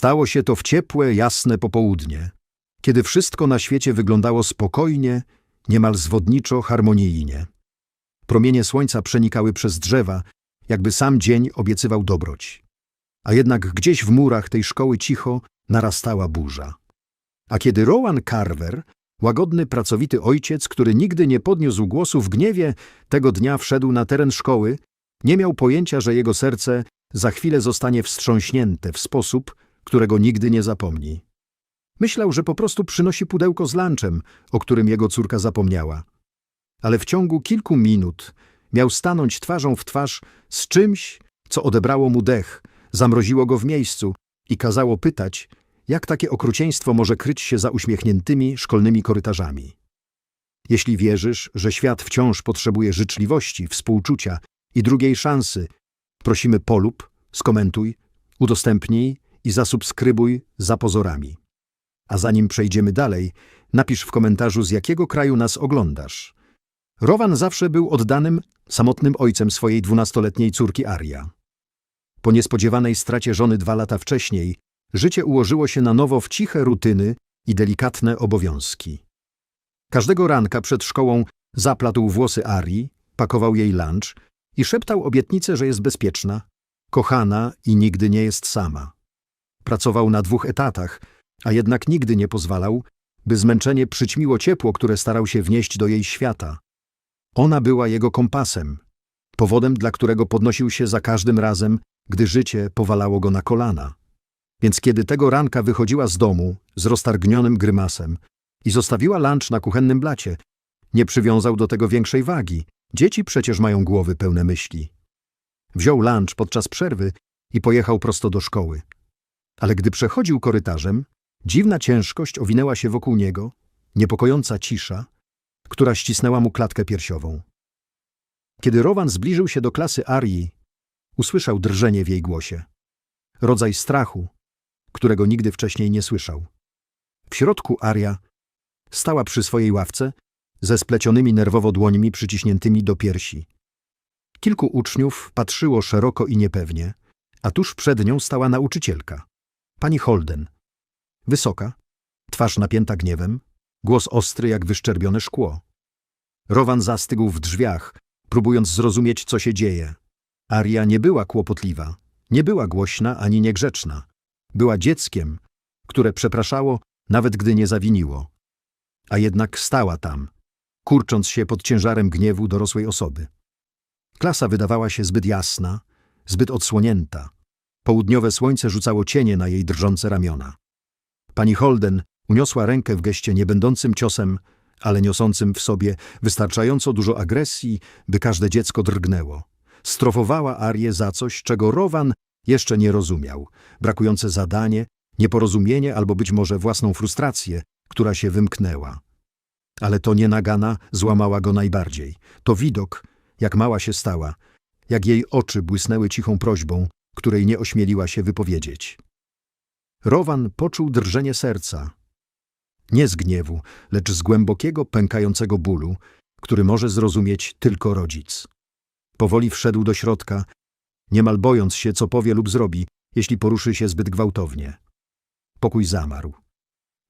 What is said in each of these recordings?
Stało się to w ciepłe, jasne popołudnie, kiedy wszystko na świecie wyglądało spokojnie, niemal zwodniczo, harmonijnie. Promienie słońca przenikały przez drzewa, jakby sam dzień obiecywał dobroć. A jednak gdzieś w murach tej szkoły cicho narastała burza. A kiedy Rowan Carver, łagodny, pracowity ojciec, który nigdy nie podniósł głosu w gniewie, tego dnia wszedł na teren szkoły, nie miał pojęcia, że jego serce za chwilę zostanie wstrząśnięte w sposób, którego nigdy nie zapomni. Myślał, że po prostu przynosi pudełko z lunchem, o którym jego córka zapomniała. Ale w ciągu kilku minut miał stanąć twarzą w twarz z czymś, co odebrało mu dech, zamroziło go w miejscu i kazało pytać, jak takie okrucieństwo może kryć się za uśmiechniętymi szkolnymi korytarzami. Jeśli wierzysz, że świat wciąż potrzebuje życzliwości, współczucia i drugiej szansy, prosimy polub, skomentuj, udostępnij i zasubskrybuj za pozorami. A zanim przejdziemy dalej, napisz w komentarzu, z jakiego kraju nas oglądasz. Rowan zawsze był oddanym, samotnym ojcem swojej dwunastoletniej córki Aria. Po niespodziewanej stracie żony dwa lata wcześniej, życie ułożyło się na nowo w ciche rutyny i delikatne obowiązki. Każdego ranka przed szkołą zaplatł włosy Arii, pakował jej lunch i szeptał obietnicę, że jest bezpieczna, kochana i nigdy nie jest sama. Pracował na dwóch etatach, a jednak nigdy nie pozwalał, by zmęczenie przyćmiło ciepło, które starał się wnieść do jej świata. Ona była jego kompasem, powodem, dla którego podnosił się za każdym razem, gdy życie powalało go na kolana. Więc kiedy tego ranka wychodziła z domu z roztargnionym grymasem i zostawiła lunch na kuchennym blacie, nie przywiązał do tego większej wagi. Dzieci przecież mają głowy pełne myśli. Wziął lunch podczas przerwy i pojechał prosto do szkoły. Ale gdy przechodził korytarzem, dziwna ciężkość owinęła się wokół niego, niepokojąca cisza, która ścisnęła mu klatkę piersiową. Kiedy Rowan zbliżył się do klasy Arii, usłyszał drżenie w jej głosie. Rodzaj strachu, którego nigdy wcześniej nie słyszał. W środku Aria stała przy swojej ławce ze splecionymi nerwowo dłońmi przyciśniętymi do piersi. Kilku uczniów patrzyło szeroko i niepewnie, a tuż przed nią stała nauczycielka, pani Holden. Wysoka, twarz napięta gniewem, głos ostry jak wyszczerbione szkło. Rowan zastygł w drzwiach, próbując zrozumieć, co się dzieje. Aria nie była kłopotliwa, nie była głośna ani niegrzeczna. Była dzieckiem, które przepraszało, nawet gdy nie zawiniło. A jednak stała tam, kurcząc się pod ciężarem gniewu dorosłej osoby. Klasa wydawała się zbyt jasna, zbyt odsłonięta. Południowe słońce rzucało cienie na jej drżące ramiona. Pani Holden uniosła rękę w geście niebędącym ciosem, ale niosącym w sobie wystarczająco dużo agresji, by każde dziecko drgnęło. Strofowała Arię za coś, czego Rowan jeszcze nie rozumiał. Brakujące zadanie, nieporozumienie albo być może własną frustrację, która się wymknęła. Ale to nie nagana złamała go najbardziej. To widok, jak mała się stała, jak jej oczy błysnęły cichą prośbą, której nie ośmieliła się wypowiedzieć. Rowan poczuł drżenie serca. Nie z gniewu, lecz z głębokiego, pękającego bólu, który może zrozumieć tylko rodzic. Powoli wszedł do środka, niemal bojąc się, co powie lub zrobi, jeśli poruszy się zbyt gwałtownie. Pokój zamarł.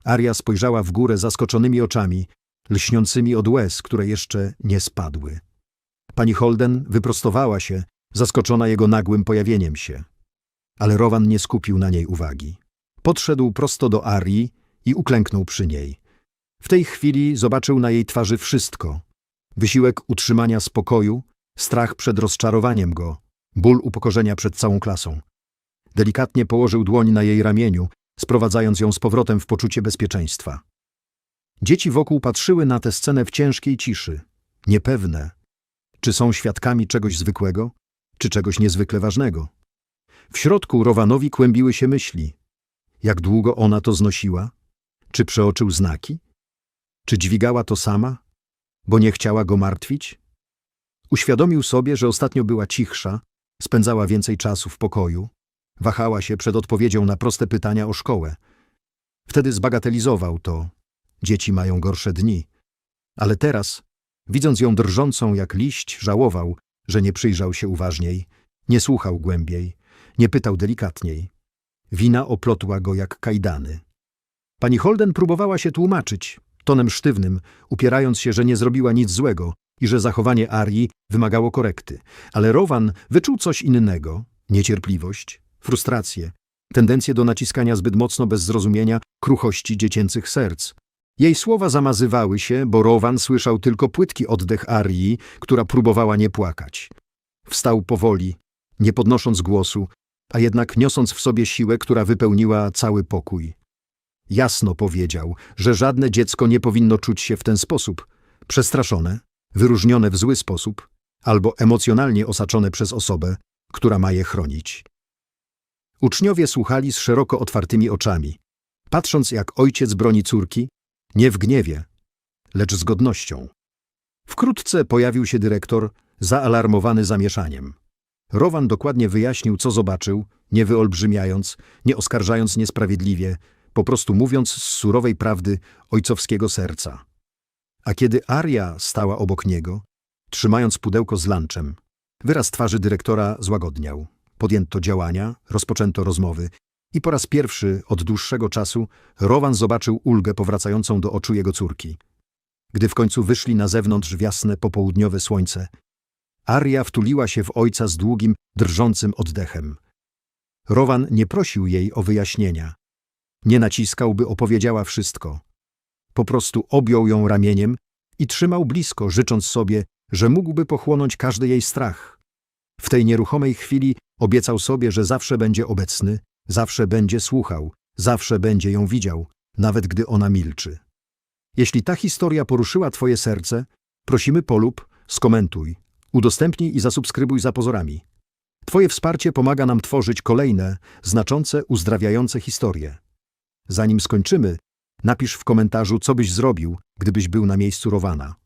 Aria spojrzała w górę zaskoczonymi oczami, lśniącymi od łez, które jeszcze nie spadły. Pani Holden wyprostowała się, zaskoczona jego nagłym pojawieniem się. Ale Rowan nie skupił na niej uwagi. Podszedł prosto do Arii i uklęknął przy niej. W tej chwili zobaczył na jej twarzy wszystko. Wysiłek utrzymania spokoju, strach przed rozczarowaniem go, ból upokorzenia przed całą klasą. Delikatnie położył dłoń na jej ramieniu, sprowadzając ją z powrotem w poczucie bezpieczeństwa. Dzieci wokół patrzyły na tę scenę w ciężkiej ciszy, niepewne, czy są świadkami czegoś zwykłego, czy czegoś niezwykle ważnego. W środku Rowanowi kłębiły się myśli. Jak długo ona to znosiła? Czy przeoczył znaki? Czy dźwigała to sama, bo nie chciała go martwić? Uświadomił sobie, że ostatnio była cichsza, spędzała więcej czasu w pokoju, wahała się przed odpowiedzią na proste pytania o szkołę. Wtedy zbagatelizował to. Dzieci mają gorsze dni. Ale teraz, widząc ją drżącą jak liść, żałował, że nie przyjrzał się uważniej, nie słuchał głębiej, nie pytał delikatniej. Wina oplotła go jak kajdany. Pani Holden próbowała się tłumaczyć, tonem sztywnym, upierając się, że nie zrobiła nic złego i że zachowanie Arii wymagało korekty. Ale Rowan wyczuł coś innego niecierpliwość, frustrację, tendencję do naciskania zbyt mocno bez zrozumienia kruchości dziecięcych serc. Jej słowa zamazywały się, bo Rowan słyszał tylko płytki oddech Arii, która próbowała nie płakać. Wstał powoli, nie podnosząc głosu, a jednak niosąc w sobie siłę, która wypełniła cały pokój. Jasno powiedział, że żadne dziecko nie powinno czuć się w ten sposób, przestraszone, wyróżnione w zły sposób, albo emocjonalnie osaczone przez osobę, która ma je chronić. Uczniowie słuchali z szeroko otwartymi oczami, patrząc jak ojciec broni córki, nie w gniewie, lecz z godnością. Wkrótce pojawił się dyrektor, zaalarmowany zamieszaniem. Rowan dokładnie wyjaśnił, co zobaczył, nie wyolbrzymiając, nie oskarżając niesprawiedliwie, po prostu mówiąc z surowej prawdy ojcowskiego serca. A kiedy Aria stała obok niego, trzymając pudełko z lunchem, wyraz twarzy dyrektora złagodniał. Podjęto działania, rozpoczęto rozmowy i po raz pierwszy od dłuższego czasu Rowan zobaczył ulgę powracającą do oczu jego córki. Gdy w końcu wyszli na zewnątrz w jasne popołudniowe słońce, Aria wtuliła się w ojca z długim, drżącym oddechem. Rowan nie prosił jej o wyjaśnienia. Nie naciskał, by opowiedziała wszystko. Po prostu objął ją ramieniem i trzymał blisko, życząc sobie, że mógłby pochłonąć każdy jej strach. W tej nieruchomej chwili obiecał sobie, że zawsze będzie obecny, zawsze będzie słuchał, zawsze będzie ją widział, nawet gdy ona milczy. Jeśli ta historia poruszyła Twoje serce, prosimy polub, skomentuj, udostępnij i zasubskrybuj za pozorami. Twoje wsparcie pomaga nam tworzyć kolejne, znaczące, uzdrawiające historie. Zanim skończymy, napisz w komentarzu, co byś zrobił, gdybyś był na miejscu Rowana.